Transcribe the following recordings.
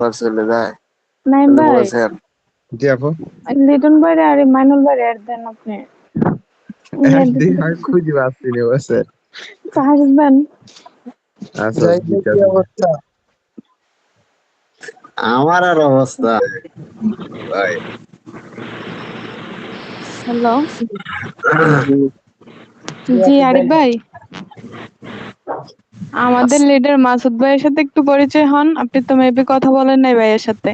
চলে যায় নাইম ভাই। বলছেন। জি আপু। লিটন ভাই আর মাইনুল ভাই এর দেন আপনি। একদিন খুঁজে পাচ্ছি না বসে। পারবেন আচ্ছা কি অবস্থা? আমার আর অবস্থা। ভাই। হ্যালো। জি আরিফ ভাই? আমাদের লিডার মাসুদ ভাইয়ের সাথে একটু পরিচয় হন। আপনি তো মেবি কথা বলেন নাই ভাইয়ের সাথে।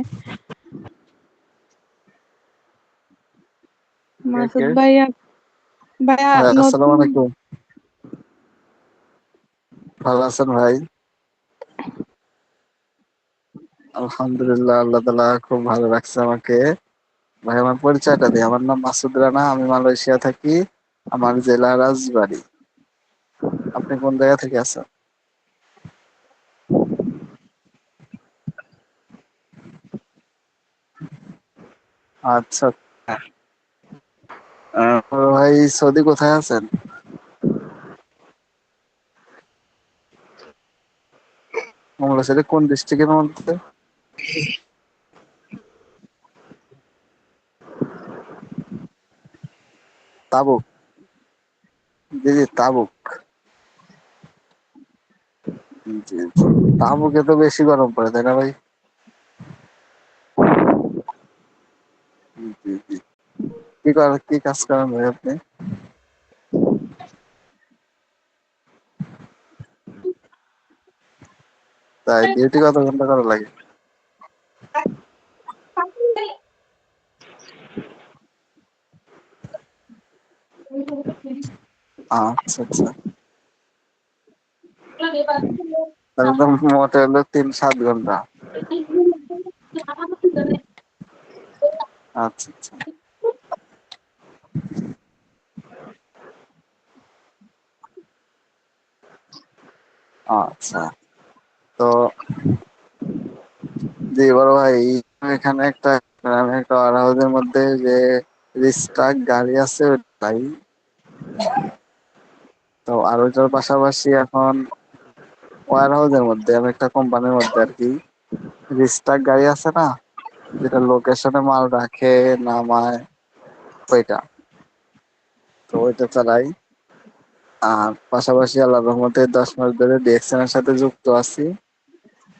মাসুদ ভাইয়া ভাইয়া আসসালামু আলাইকুম। ভালো আছেন ভাই? আলহামদুলিল্লাহ আল্লাহ তালা খুব ভালো রাখছে আমাকে। ভাই আমার পরিচয়টা দিই। আমার নাম মাসুদ রানা। আমি মালয়েশিয়া থাকি। আমার জেলা রাজবাড়ি। আপনি কোন জায়গা থেকে আছেন? আচ্ছা। ভাই, সৌদি কোথায় আছেন? বাংলাদেশের কোন ডিস্ট্রিক্টের মধ্যে? তাবুক। জি জি, তাবুক। তাবুকে তো বেশি গরম পড়ে, তাই না ভাই? কি করেন কি কাজ করেন ভাই আপনি? তাই ডিউটি কত ঘণ্টা করা লাগে? আচ্ছা আচ্ছা। তাহলে তো মোটে তিন সাত ঘণ্টা। আচ্ছা আচ্ছা। আচ্ছা। তো জি, বড় ভাই, এখানে একটা গ্রামে একটা ওয়ারহাউসের মধ্যে যে রিস্টাক গাড়ি আছে ওটাই তো আর ওইটার পাশাপাশি এখন ওয়ারহাউসের মধ্যে, আমি একটা কোম্পানির মধ্যে আর কি রিস্টাক গাড়ি আছে না? যেটা লোকেশনে মাল রাখে নামায় ওইটা। তো ওইটা চালাই। আর পাশাপাশি আল্লাহ রহমতে দশ মাস ধরে ডিএক্সএন এর সাথে যুক্ত আছি।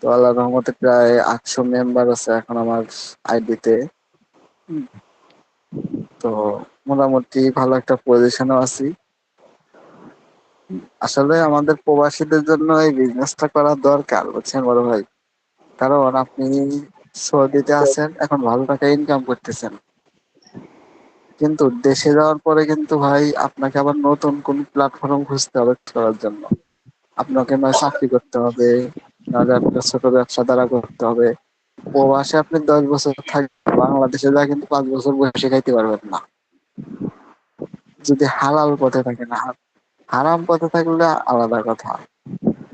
তো আল্লাহ রহমতে প্রায় আটশো মেম্বার আছে এখন আমার আইডিতে তো। মোটামুটি ভালো একটা পজিশনে আছি। আসলে আমাদের প্রবাসীদের জন্য এই বিজনেসটা করা দরকার বুঝছেন বড় ভাই? কারণ আপনি সৌদিতে আছেন এখন ভালো টাকা ইনকাম করতেছেন। কিন্তু দেশে যাওয়ার পরে কিন্তু ভাই আপনাকে আবার নতুন কোন প্ল্যাটফর্ম খুঁজতে হবে করার জন্য। আপনাকে নয় চাকরি করতে হবে নাহলে একটা ছোট ব্যবসা দ্বারা করতে হবে। প্রবাসে আপনি দশ বছর থাকবেন বাংলাদেশে যা কিন্তু পাঁচ বছর বসে খাইতে পারবেন না। যদি হালাল পথে থাকে না হারাম পথে থাকলে আলাদা কথা।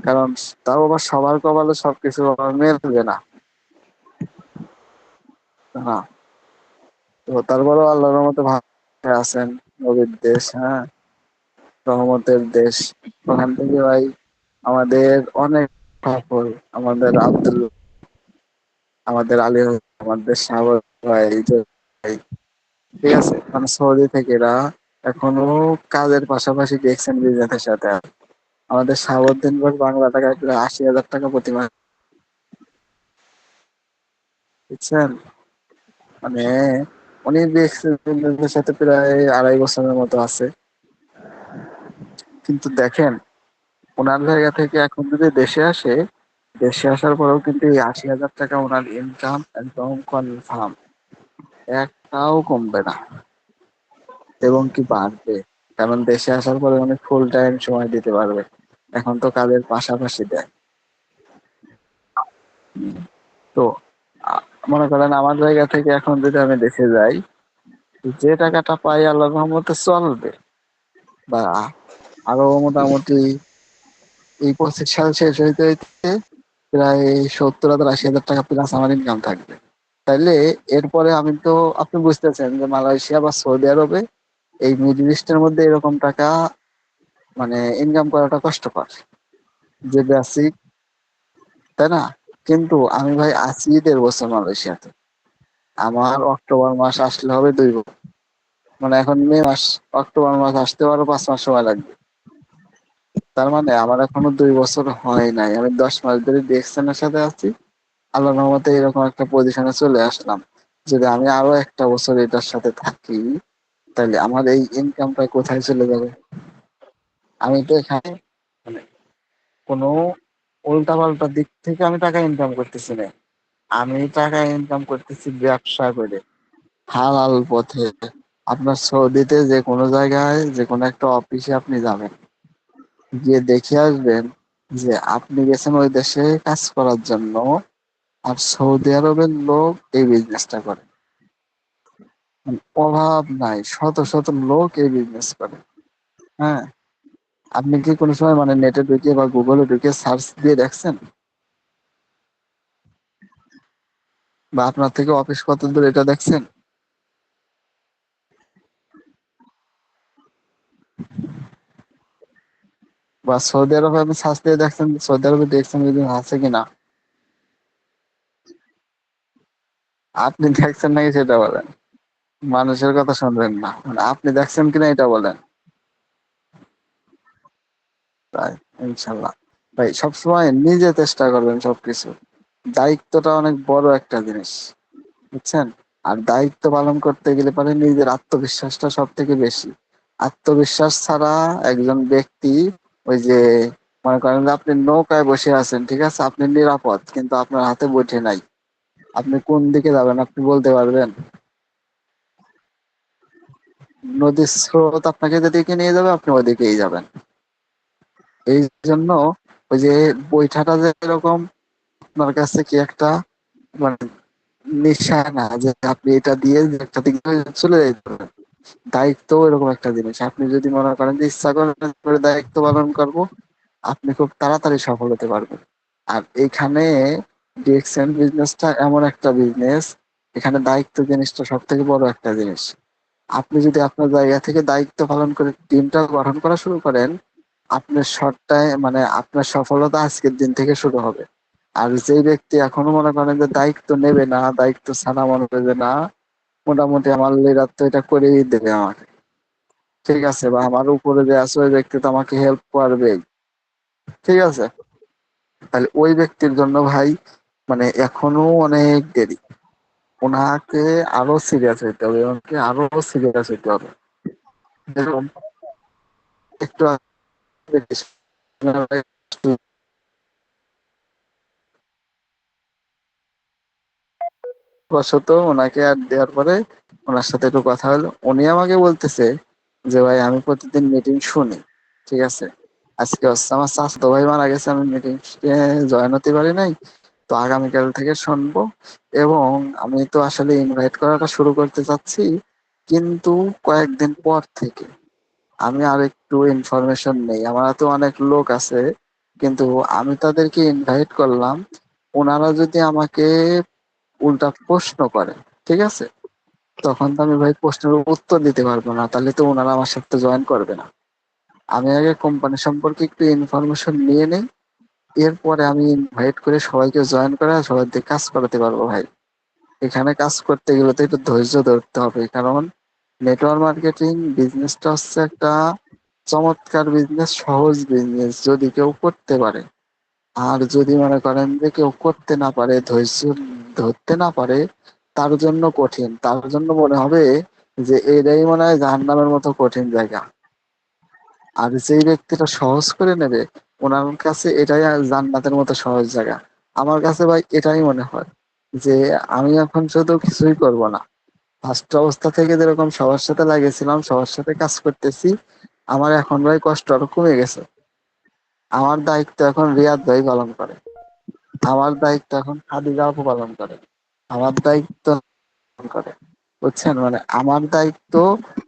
কারণ তাও আবার সবার কপালে সবকিছু আবার মেলবে না। না। তো তারপরেও আল্লাহর মতো ভালো আছেন, নবীর দেশ হ্যাঁ? রহমতের দেশ। ওখান থেকে ভাই আমাদের অনেক সফল আমাদের আব্দুল, আমাদের আলী, আমাদের সাগর ভাই ঠিক আছে মানে সৌদি থেকে এরা এখনও কাজের পাশাপাশি দেখছেন বিজনেসের সাথে। আমাদের সাবুদ্দিন ভাই বাংলা টাকা আশি হাজার টাকা প্রতি মাসে বুঝছেন? মানে উনি বিজনেসের সাথে প্রায় আড়াই বছরের মতো আছে। কিন্তু দেখেন, ওনার জায়গা থেকে এখন যদি দেশে আসে, দেশে আসার পরেও কিন্তু এই আশি হাজার টাকা ওনার ইনকাম একদম কনফার্ম একটাও কমবে না। এবং কি বাড়বে? কারণ দেশে আসার পরে অনেক ফুল টাইম সময় দিতে পারবে। এখন তো কাজের পাশাপাশি দেয়। তো মনে করেন আমার জায়গা থেকে এখন যদি আমি দেশে যাই, যে টাকাটা পাই আল্লাহ রহমতে চলবে। বা আরও মোটামুটি এই পঁচিশ সাল শেষ হইতে হইতে প্রায় সত্তর হাজার আশি হাজার টাকা প্লাস আমার ইনকাম থাকবে। তাইলে এরপরে আমি তো, আপনি বুঝতেছেন যে মালয়েশিয়া বা সৌদি আরবে এই মিডল ইস্টের মধ্যে এরকম টাকা মানে ইনকাম করাটা কষ্টকর। যে বেসিক তাই না? কিন্তু আমি ভাই আছি দেড় বছর মালয়েশিয়াতে। আমার অক্টোবর মাস আসলে হবে দুই বছর। মানে এখন মে মাস, অক্টোবর মাস আসতে আরও পাঁচ মাস সময় লাগবে। তার মানে আমার এখনও দুই বছর হয় নাই। আমি দশ মাস ধরে ডিএক্সএনের সাথে আছি। আল্লাহ রহমতে এরকম একটা পজিশনে চলে আসলাম। যদি আমি আরও একটা বছর এটার সাথে থাকি, তাহলে আমার এই ইনকামটা কোথায় চলে যাবে? আমি তো এখানে মানে কোনো উল্টা পাল্টা দিক থেকে আমি টাকা ইনকাম করতেছি না। আমি টাকা ইনকাম করতেছি ব্যবসা করে, হালাল পথে। আপনার সৌদিতে যে কোনো জায়গায়, যে কোনো একটা অফিসে আপনি যাবেন। গিয়ে দেখে আসবেন যে আপনি গেছেন ওই দেশে কাজ করার জন্য আর সৌদি আরবের লোক এই বিজনেসটা করে। অভাব নাই, শত শত লোক এই বিজনেস করে। হ্যাঁ? আপনি কি কোনো সময় মানে নেটে ঢুকে বা গুগলে ঢুকে সার্চ দিয়ে দেখছেন? বা আপনার থেকে অফিস কত দূর এটা দেখছেন? বা সৌদি আরবে আপনি সার্চ দিয়ে দেখছেন, সৌদি আরবে দেখছেন যদি আছে কিনা? আপনি দেখছেন নাকি সেটা বলেন। মানুষের কথা শুনবেন না। মানে আপনি দেখছেন কিনা এটা বলেন। তাই ইনশাল্লাহ। ভাই, সবসময় নিজে চেষ্টা করবেন সবকিছু। দায়িত্বটা অনেক বড় একটা জিনিস, বুঝছেন? আর দায়িত্ব পালন করতে গেলে পরে নিজের আত্মবিশ্বাসটা সব থেকে বেশি। আত্মবিশ্বাস ছাড়া একজন ব্যক্তি ওই যে, মনে করেন যে আপনি নৌকায় বসে আছেন, ঠিক আছে? আপনি নিরাপদ, কিন্তু আপনার হাতে বৈঠে নাই। আপনি কোন দিকে যাবেন আপনি বলতে পারবেন? নদীর স্রোত আপনাকে যেদিকে নিয়ে যাবে, আপনি ওদিকেই যাবেন। এই জন্য ওই যে বৈঠাটা যেরকম আপনার কাছে কি একটা মানে নিশানা যে আপনি এটা দিয়ে একটা দিকে চলে যেতে দায়িত্ব এরকম একটা জিনিস। আপনি যদি মনে করেন যে ইচ্ছা করে দায়িত্ব পালন করব, আপনি খুব তাড়াতাড়ি সফল হতে পারবেন। আর এখানে ডিএক্সএন বিজনেসটা এমন একটা বিজনেস এখানে দায়িত্ব জিনিসটা সব থেকে বড় একটা জিনিস। আপনি যদি আপনার জায়গা থেকে দায়িত্ব পালন করে টিমটা গঠন করা শুরু করেন আপনার শর্টটায় মানে আপনার সফলতা আজকের দিন থেকে শুরু হবে। আর যে ব্যক্তি এখনও মনে করেন যে দায়িত্ব নেবে না, দায়িত্ব ছাড়া মনে করবে না, মোটামুটি আমার লিডার তো এটা করেই দেবে আমাকে। ঠিক আছে, বা আমার উপরে যে আছে ওই ব্যক্তি তো আমাকে হেল্প করবে। ঠিক আছে? তাহলে ওই ব্যক্তির জন্য ভাই মানে এখনও অনেক দেরি। ওনাকে আরও সিরিয়াস হইতে হবে, ওনাকে আরও সিরিয়াস হইতে হবে। একটু বশত ওনাকে আর দেওয়ার পরে ওনার সাথে একটু কথা হলো। উনি আমাকে বলতেছে যে, ভাই, আমি প্রতিদিন মিটিং শুনি, ঠিক আছে? আজকে হচ্ছে আমার স্বাস্থ্য ভাই মারা গেছে, আমি মিটিং জয়েন হতে পারি নাই, তো আগামীকাল থেকে শুনব। এবং আমি তো আসলে ইনভাইট করাটা শুরু করতে চাচ্ছি, কিন্তু কয়েকদিন পর থেকে আমি আর একটু ইনফরমেশন নেই। আমার তো অনেক লোক আছে, কিন্তু আমি তাদেরকে ইনভাইট করলাম। ওনারা যদি আমাকে উল্টা প্রশ্ন করে, ঠিক আছে? তখন তো আমি ভাই প্রশ্নের উত্তর দিতে পারব না, তাহলে তো ওনারা আমার সাথে জয়েন করবে না। আমি আগে কোম্পানি সম্পর্কে একটু ইনফরমেশন নিয়ে নেই। এরপরে আমি ইনভাইট করে সবাইকে জয়েন করে সবাই কাজ করাতে পারব ভাই। এখানে কাজ করতে গেলে তো একটু ধৈর্য ধরতে হবে, কারণ নেটওয়ার্ক মার্কেটিং বিজনেসটা হচ্ছে একটা চমৎকার বিজনেস সহজ বিজনেস যদি কেউ করতে পারে। আর যদি মনে করেন যে কেউ করতে না পারে, ধৈর্য ধরতে না পারে, তার জন্য কঠিন। তার জন্য মনে হবে যে এটাই মনে হয় জাহান্নামের মতো কঠিন জায়গা। আর যেই ব্যক্তিটা সহজ করে নেবে, ওনার কাছে এটাই জান্নাতের মতো সহজ জায়গা। আমার কাছে ভাই এটাই মনে হয় যে আমি এখন শুধু কিছুই করব না। ফার্স্ট অবস্থা থেকে যেরকম সবার সাথে লাগিয়েছিলাম, সবার সাথে কাজ করতেছি, আমার এখন ভাই কষ্ট আরও কমে গেছে। আমার দায়িত্ব এখন রিয়াদ ভাই পালন করে। আমার দায়িত্ব এখন খাদিজা আপু পালন করে। আমার দায়িত্ব করে। বুঝছেন? মানে আমার দায়িত্ব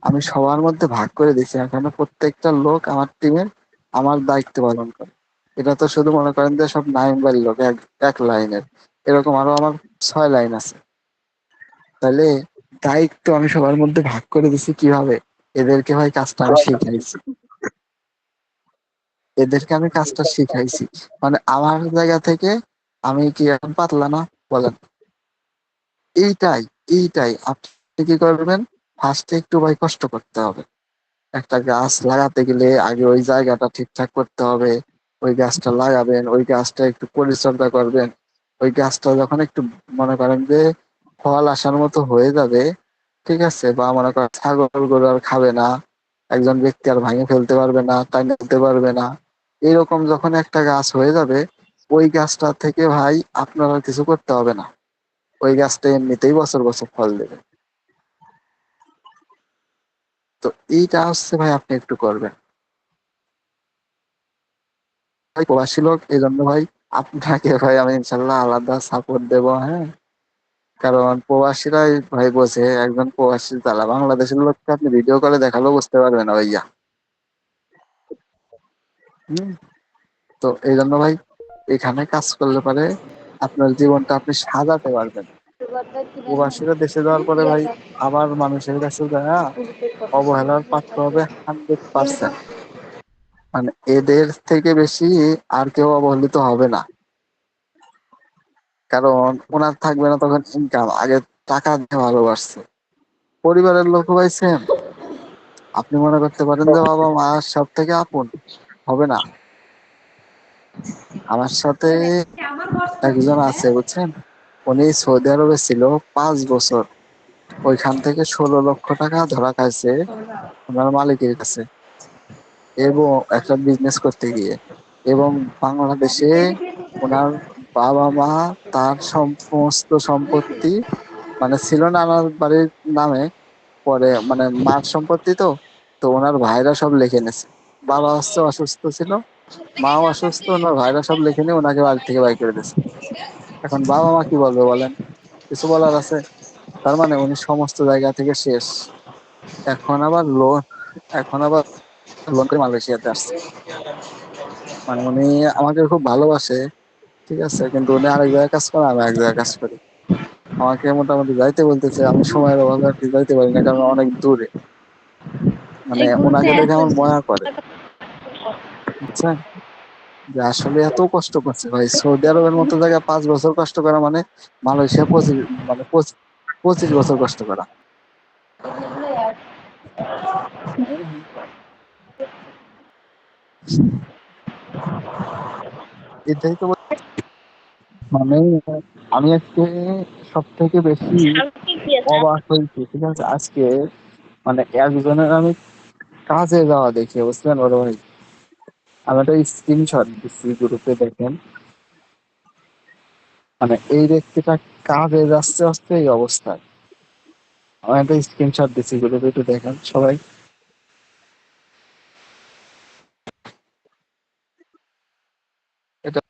আমি সবার মধ্যে ভাগ করে দিচ্ছি এখানে প্রত্যেকটা লোক আমার টিমের আমার দায়িত্ব পালন করে। এটা তো শুধু মনে করেন যে সব নাইম বাড়ির লোক এক লাইনের। এরকম আরও আমার ছয় লাইন আছে। তাহলে দায়িত্ব আমি সবার মধ্যে ভাগ করে দিছি কীভাবে? এদেরকে ভাই কাজটা আমি শিখাইছি। এদেরকে আমি কাজটা শিখাইছি। মানে আমার জায়গা থেকে আমি কি এখন পাতলা না? বলেন। এইটাই এইটাই। আপনি কি করবেন? ফার্স্টে একটু ভাই কষ্ট করতে হবে। একটা গাছ লাগাতে গেলে আগে ওই জায়গাটা ঠিকঠাক করতে হবে। ওই গাছটা লাগাবেন, ওই গাছটা একটু পরিচর্যা করবেন। ওই গাছটা যখন একটু মনে করেন যে ফল আসার মতো হয়ে যাবে, ঠিক আছে? বা মনে করেন ছাগল গরু আর খাবে না, একজন ব্যক্তি আর ভাঙে ফেলতে পারবে না টাইনে ফেলতে পারবে না। এরকম যখন একটা গাছ হয়ে যাবে, ওই গাছটা থেকে ভাই আপনার আর কিছু করতে হবে না। ওই গাছটা এমনিতেই বছর বছর ফল দেবে। তো এইটা হচ্ছে ভাই আপনি একটু করবেন। ভাই, প্রবাসী লোক এই জন্য ভাই আপনাকে ভাই আমি ইনশাল্লাহ আলাদা সাপোর্ট দেব হ্যাঁ? কারণ প্রবাসীরাই ভাই বোঝে একজন প্রবাসী তালা বাংলাদেশের লোককে আপনি ভিডিও কলে দেখালেও বুঝতে পারবে না ভাইয়া। হম? তো এই জন্য ভাই, এখানে কাজ করলে পারে আপনার জীবনটা আপনি সাজাতে পারবেন। প্রবাসীরা দেশে যাওয়ার পরে ভাই, আবার মানুষের কাছে যায় অবহেলার পাত্র হবে হান্ড্রেড পার্সেন্ট মানে এদের থেকে বেশি আর কেউ অবহেলিত হবে না। কারণ ওনার থাকবে না তখন ইনকাম আগে টাকা ভালোবাসছে। পরিবারের লোক ভাই আপনি মনে করতে পারেন যে বাবা মা সব থেকে আপন। হবে না। আমার সাথে একজন আছে, বুঝছেন? উনি সৌদি আরবে ছিল পাঁচ বছর। ওইখান থেকে ষোলো লক্ষ টাকা ধরা খাইছে ওনার মালিকের কাছে। এবং একটা বিজনেস করতে গিয়ে। এবং বাংলাদেশে ওনার বাবা মা তার সমস্ত সম্পত্তি মানে ছিল না আমার বাড়ির নামে, পরে মানে মার সম্পত্তি তো তো ওনার ভাইরা সব লিখে নিছে বাবা হচ্ছে অসুস্থ ছিল, মাও অসুস্থ, ওনার ভাইরা সব লিখে নিয়ে ওনাকে বাড়ি থেকে বাই করে দিয়েছে। এখন বাবা মা কি বলবে বলেন? কিছু বলার আছে? তার মানে উনি সমস্ত জায়গা থেকে শেষ। এখন আবার লোন এখন আবার লোন করে মালয়েশিয়াতে আসছে। মানে উনি আমাকে খুব ভালোবাসে। ঠিক আছে কিন্তু উনি আরেক জায়গায় কাজ করে আমি এক জায়গায় কাজ করি। আমাকে মোটামুটি যাইতে বলতেছে আমি সময়ের অভাবে আর কি যাইতে পারি না কারণ অনেক দূরে। মানে ওনাকে দেখে আমার ময়া করে বুঝছেন যে আসলে এত কষ্ট করছে ভাই সৌদি আরবের মতো জায়গায় পাঁচ বছর কষ্ট করা মানে মালয়েশিয়া পঁচিশ মানে পঁচিশ বছর কষ্ট করা। এটাই তো মানে আমি আজকে সব থেকে বেশি অবাক হয়েছি ঠিক আছে? আজকে মানে একজনের আমি কাজে যাওয়া দেখে বুঝলেন বড় ভাই? আমি একটা স্ক্রিনশট দিচ্ছি গ্রুপে দেখেন। মানে এই ব্যক্তিটা কাজে যাচ্ছে আসতে এই অবস্থায়। আমি একটা স্ক্রিনশট দিচ্ছি গ্রুপে একটু দেখেন সবাই। এটা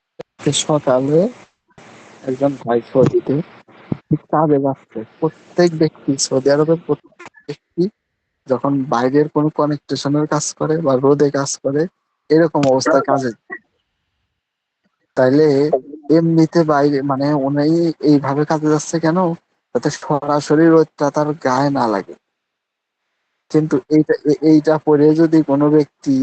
সকালে একজন ভাই সৌদিতে কাজে যাচ্ছে প্রত্যেক ব্যক্তি, সৌদি আরবের প্রত্যেক ব্যক্তি যখন বাইরের কোনো কনেকটেশনের কাজ করে বা রোদে কাজ করে, এরকম অবস্থায় কাজে। তাইলে এমনিতে বাইরে মানে উনি এইভাবে কাজে যাচ্ছে কেন? যাতে সরাসরি রোদটা তার গায়ে না লাগে। কিন্তু এইটা এইটা পরে যদি কোনো ব্যক্তি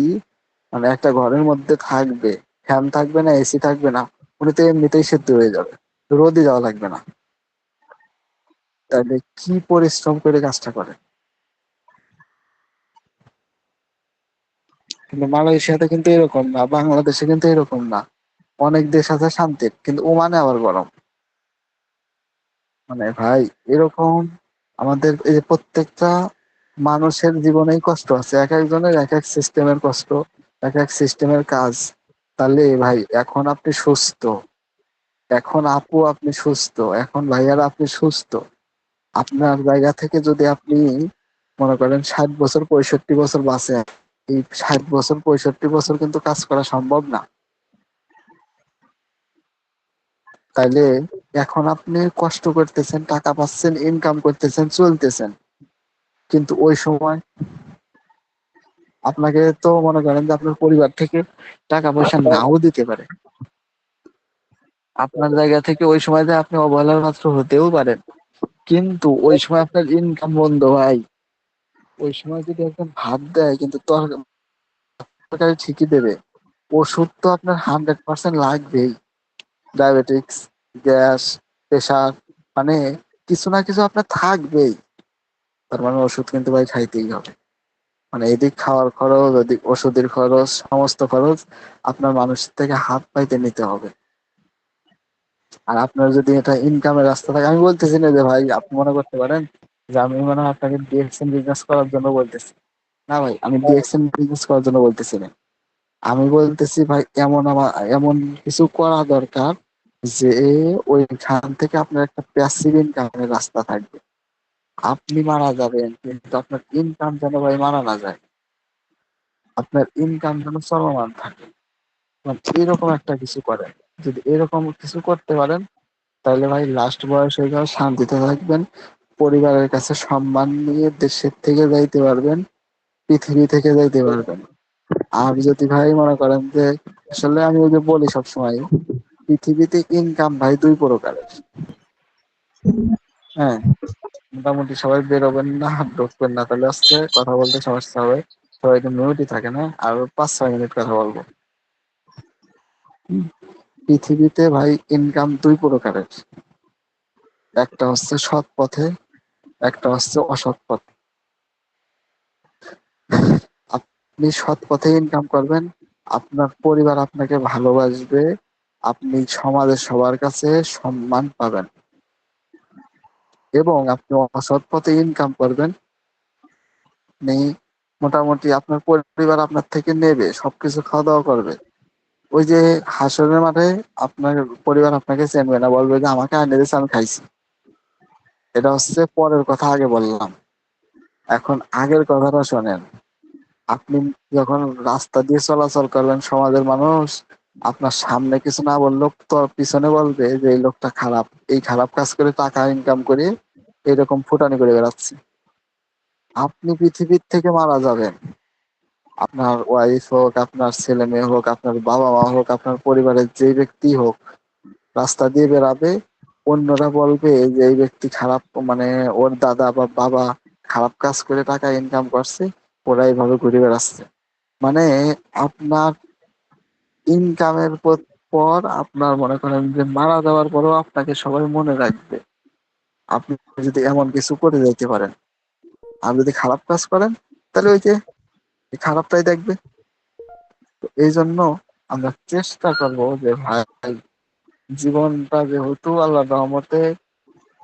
মানে একটা ঘরের মধ্যে থাকবে ফ্যান থাকবে না এসি থাকবে না, উনি তো এমনিতেই সেদ্ধ হয়ে যাবে। রোদে যাওয়া লাগবে না। তাহলে কি পরিশ্রম করে কাজটা করে? কিন্তু মালয়েশিয়াতে কিন্তু এরকম না, বাংলাদেশে কিন্তু এরকম না। অনেক দেশ আছে শান্তির, কিন্তু ওমানে আবার গরম। মানে ভাই, এরকম আমাদের এই যে প্রত্যেকটা মানুষের জীবনেই কষ্ট আছে। এক একজনের এক এক সিস্টেমের কষ্ট, এক এক সিস্টেমের কাজ। তাহলে ভাই, এখন আপনি সুস্থ। এখন আপু আপনি সুস্থ, এখন ভাইয়ারা আপনি সুস্থ। আপনার জায়গা থেকে যদি আপনি মনে করেন ষাট বছর, পঁয়ষট্টি বছর বাঁচেন, এই ষাট বছর, পঁয়ষট্টি বছর কিন্তু কাজ করা সম্ভব না। তাইলে এখন আপনি কষ্ট করতেছেন, টাকা পাচ্ছেন ইনকাম করতেছেন, চলতেছেন। কিন্তু ওই সময় আপনাকে তো মনে করেন যে আপনার পরিবার থেকে টাকা পয়সা নাও দিতে পারে। আপনার জায়গা থেকে ওই সময় যে আপনি অবহেলার পাত্র হতেও পারেন। কিন্তু ওই সময় আপনার ইনকাম বন্ধ ভাই। ওই সময় যদি একজন ভাত দেয়, কিন্তু তরকারি ঠিকই দেবে। ওষুধ তো আপনার হান্ড্রেড পার্সেন্ট লাগবেই। ডায়াবেটিক্স গ্যাস, প্রেশার মানে কিছু না কিছু আপনার থাকবেই। তার মানে ওষুধ কিন্তু ভাই খাইতেই হবে। মানে এদিক খাওয়ার খরচ, ওদিক ওষুধের খরচ, সমস্ত খরচ আপনার মানুষের থেকে হাত পাইতে নিতে হবে। আর আপনার যদি এটা ইনকামের রাস্তা থাকে, আমি বলতেছি না যে ভাই, আপনি মনে করতে পারেন যে আমি মনে হয় আপনাকে ডিএক্সএন বিজনেস করার জন্য বলতেছি। না ভাই, আমি ডিএক্সএন বিজনেস করার জন্য বলতেছি না। আমি বলতেছি ভাই, এমন আমার, এমন কিছু করা দরকার যে ওইখান থেকে আপনার একটা প্যাসিভ ইনকামের রাস্তা থাকবে। আপনি মারা যাবেন, কিন্তু আপনার ইনকাম যেন ভাই মারা না যায়। আপনার ইনকাম যেন চলমান থাকে। মানে এরকম একটা কিছু করেন। যদি এরকম কিছু করতে পারেন, তাহলে ভাই লাস্ট বয়স হয়ে যাওয়া শান্তিতে থাকবেন, পরিবারের কাছে সম্মান নিয়ে দেশের থেকে যাইতে পারবেন, পৃথিবী থেকে যাইতে পারবেন। আর যদি ভাই মনে করেন যে, আসলে আমি ওই যে বলি সবসময়, পৃথিবীতে ইনকাম ভাই দুই প্রকারের। হ্যাঁ মোটামুটি সবাই বেরোবেন না, হাত ঢুকবেন না, তাহলে হচ্ছে কথা বলতে সমস্যা হবে। সবাই তো মিউটই থাকে না, আর পাঁচ ছয় মিনিট কথা বলব। পৃথিবীতে ভাই ইনকাম দুই প্রকারের। একটা হচ্ছে সৎ পথে, একটা হচ্ছে অসৎ পথ। আপনি সৎ পথে ইনকাম করবেন, আপনার পরিবার আপনাকে ভালোবাসবে, আপনি সমাজের সবার কাছে সম্মান পাবেন। এবং আপনি অসৎ পথে ইনকাম করবেন মোটামুটি আপনার পরিবার আপনার থেকে নেবে, সবকিছু খাওয়া দাওয়া করবে। ওই যে হাসরের মাঠে আপনার পরিবার আপনাকে চেনবে না, বলবে যে আমাকে আনে দিয়েছে, আমি খাইছি। এটা হচ্ছে পরের কথা, আগে বললাম। এখন আগের কথাটা শোনেন। আপনি যখন রাস্তা দিয়ে চলাচল করবেন সমাজের মানুষ, আপনার সামনে কিছু না বললেও তো পিছনে বলবে যে, এই লোকটা খারাপ, এই খারাপ কাজ করে টাকা ইনকাম করে এরকম ফুটানি করে বেড়াচ্ছে। আপনি পৃথিবীর থেকে মারা যাবেন। আপনার ওয়াইফ হোক, আপনার ছেলে মেয়ে হোক, আপনার বাবা মা হোক, আপনার পরিবারের যে ব্যক্তি হোক, রাস্তা দিয়ে বেড়াবে, অন্যরা বলবে যে এই ব্যক্তি খারাপ মানে ওর দাদা বা বাবা খারাপ কাজ করে টাকা ইনকাম করছে, ওরা এইভাবে ঘুরে বেড়াচ্ছে। মানে আপনার ইনকামের পর আপনার মনে করেন যে মারা যাওয়ার পরেও আপনাকে সবাই মনে রাখবে। আপনি যদি এমন কিছু করে যাইতে পারেন, আর যদি খারাপ কাজ করেন, তাহলে ওই যে খারাপটাই দেখবে। এই জন্য আমরা চেষ্টা করব যে ভাই, জীবনটা যেহেতু আল্লাহ রহমতে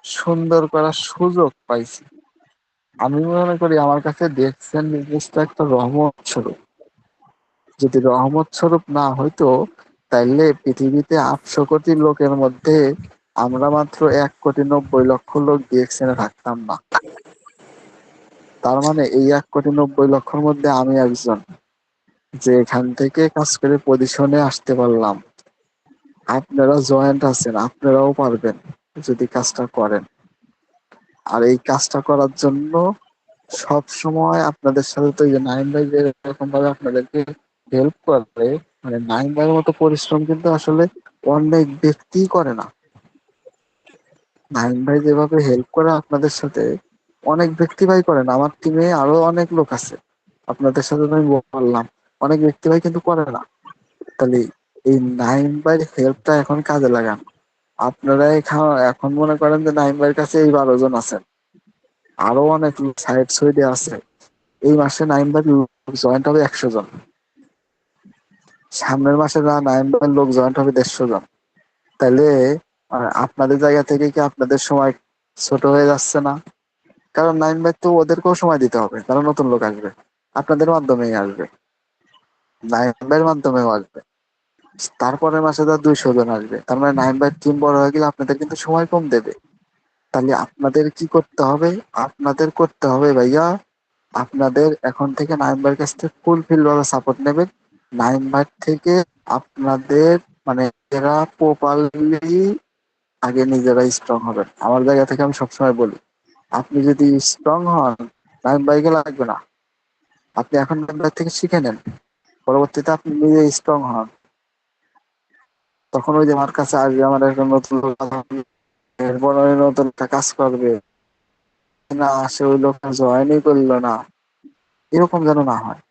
সুন্দর করার সুযোগ পাইছি, আমি মনে করি আমার কাছে দেখছেন জিনিসটা একটা রহমত স্বরূপ। যদি রহমত স্বরূপ না হইতো, তাইলে পৃথিবীতে আটশো কোটি লোকের মধ্যে আমরা মাত্র এক কোটি নব্বই লক্ষ লোক ডিএক্সএনে থাকতাম না। তার মানে এই এক কোটি নব্বই লক্ষর মধ্যে আমি একজন, যে এখান থেকে কাজ করে পজিশনে আসতে পারলাম। আপনারা জয়েন্ট আছেন, আপনারাও পারবেন যদি কাজটা করেন। আর এই কাজটা করার জন্য সব সময় আপনাদের সাথে তো নাইম ভাই যেরকম ভাবে আপনাদেরকে হেল্প করে মানে নাইম ভাইয়ের মতো পরিশ্রম কিন্তু আসলে অনেক ব্যক্তিই করে না। নাইন ভাই যেভাবে হেল্প করে আপনাদের সাথে অনেক ব্যক্তি ভাই করেন, আমার টিমে আরও অনেক লোক আছে। আপনাদের সাথে আমি বললাম, অনেক ব্যক্তি ভাই কিন্তু করে না। তাহলে এই নাইম ভাইয়ের হেল্পটা এখন কাজে লাগান। আপনারা এখা- এখন মনে করেন যে নাইম ভাইয়ের কাছে এই বারো জন আছেন। আরও অনেক সাইড সুইডে আছে। এই মাসে নাইম ভাই জয়েন্ট হবে একশো জন। সামনের মাসে না, নাইম ভাইয়ের লোক জয়েন্ট হবে দেড়শো জন। তাহলে আপনাদের জায়গা থেকে কি আপনাদের সময় ছোট হয়ে যাচ্ছে না? কারণ নাইন ভাই তো ওদেরকেও সময় দিতে হবে কারণ নতুন লোক আসবে। আপনাদের মাধ্যমেই আসবে। নাইন ভাইয়ের মাধ্যমেও আসবে। তারপরের মাসে তার দুইশো জন আসবে। তার মানে নাইন ভাই টিম বড় হয়ে গেলে আপনাদের কিন্তু সময় কম দেবে। তাহলে আপনাদের কি করতে হবে? আপনাদের করতে হবে ভাইয়া, আপনাদের এখন থেকে ভাইয়ের কাছ থেকে ফুলফিল ভাবে সাপোর্ট নেবেন। নাইন ভাই থেকে আপনাদের মানে এরা প্রপারলি আগে নিজেরা স্ট্রং হবেন। আমার জায়গা থেকে আমি সবসময় বলি। আপনি যদি স্ট্রং হন নাইন ভাইকে লাগবে না। আপনি এখন নাইন ভাই থেকে শিখে নেন। পরবর্তীতে আপনি নিজে স্ট্রং হন। তখন ওই যে আমার কাছে আসবে, আমার একটা নতুন এরপর ওই নতুন একটা কাজ করবে। না, সে ওই লোকটা জয়েনই করল না। এরকম যেন না হয়।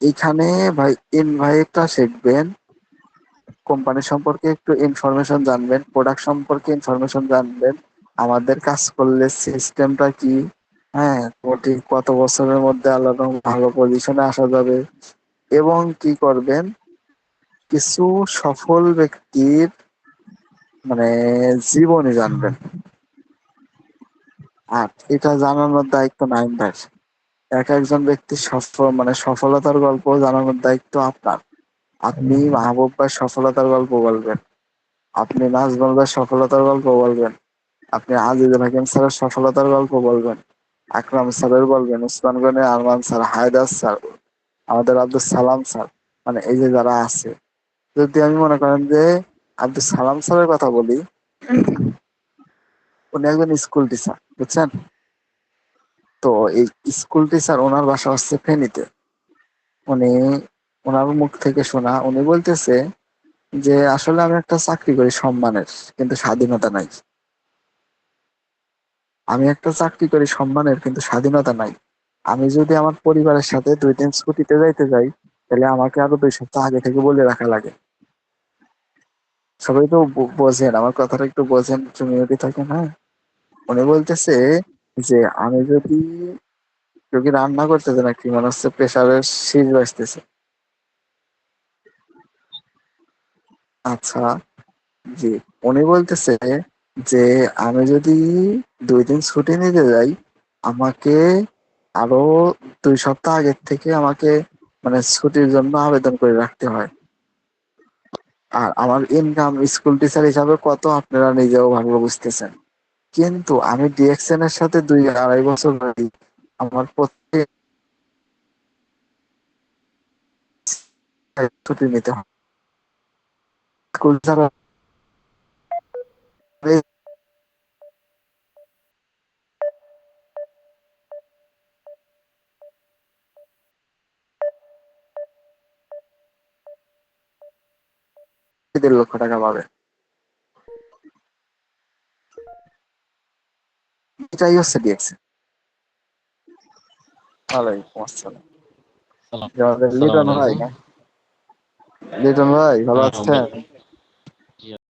এখানে ভাই ইনভাইটটা শিখবেন। কোম্পানি সম্পর্কে একটু ইনফরমেশন জানবেন প্রোডাক্ট সম্পর্কে ইনফরমেশন জানবেন। আমাদের কাজ করলে সিস্টেমটা কি? হ্যাঁ প্রতি কত বছরের মধ্যে আলাদা ভালো পজিশনে আসা যাবে? এবং কি করবেন? কিছু সফল ব্যক্তির মানে জীবনী জানবেন। আর এটা জানানোর দায়িত্ব নাইন ভাই। এক একজন ব্যক্তির সফল মানে সফলতার গল্প জানানোর দায়িত্ব আপনার। আপনি মাহবুব ভাই সফলতার গল্প বলবেন। আপনি নাজমুল ভাই সফলতার গল্প বলবেন। আপনি আজিজুল হাকিম স্যারের সফলতার গল্প বলবেন, আকরাম স্যারের বলবেন, উসমান গনি, আরমান স্যার, হায়দার স্যার, আমাদের আব্দুল সালাম স্যার মানে এই যে যারা আছে। যদি আমি মনে করেন যে আব্দুল সালাম স্যারের কথা বলি, উনি একজন স্কুল টিচার, বুঝছেন? তো এই স্কুল টিচার ওনার বাসা হচ্ছে ফেনীতে। উনি, ওনার মুখ থেকে শোনা, উনি বলতেছে যে, আসলে আমি একটা চাকরি করি সম্মানের, কিন্তু স্বাধীনতা নাই। আমি একটা চাকরি করি, সম্মানের, কিন্তু স্বাধীনতা নাই। আমি যদি আমার পরিবারের সাথে দুই দিন ছুটিতে যাইতে যাই, তাহলে আমাকে আরও দুই সপ্তাহ আগে থেকে বলে রাখা লাগে। সবাই তো বোঝেন, আমার কথাটা একটু বোঝেন কমিউনিটি থাকেন হ্যাঁ? উনি বলতেছে যে, আমি যদি কি রান্না করতেছে নাকি, মনে হচ্ছে প্রেশারের শীষ বাজতেছে আচ্ছা জি, উনি বলতেছে যে আমি যদি দুই দিন ছুটি নিতে যাই, আমাকে আরও দুই সপ্তাহ আগের থেকে আমাকে মানে ছুটির জন্য আবেদন করে রাখতে হয়। আর আমার ইনকাম স্কুল টিচার হিসাবে কত আপনারা নিজেও ভালো বুঝতেছেন। কিন্তু আমি ডিএক্সএন এর সাথে দুই আড়াই বছর ধরে আমার প্রত্যেক ছুটি নিতে হয়। স্কুল ছাড়া দেড় লক্ষ টাকা পাবে। এটাই হচ্ছে ডিএক্সএন ওয়ালাইকুম আসসালাম লিটন ভাই লিটন ভাই ভালো হ্যাঁ, আছেন।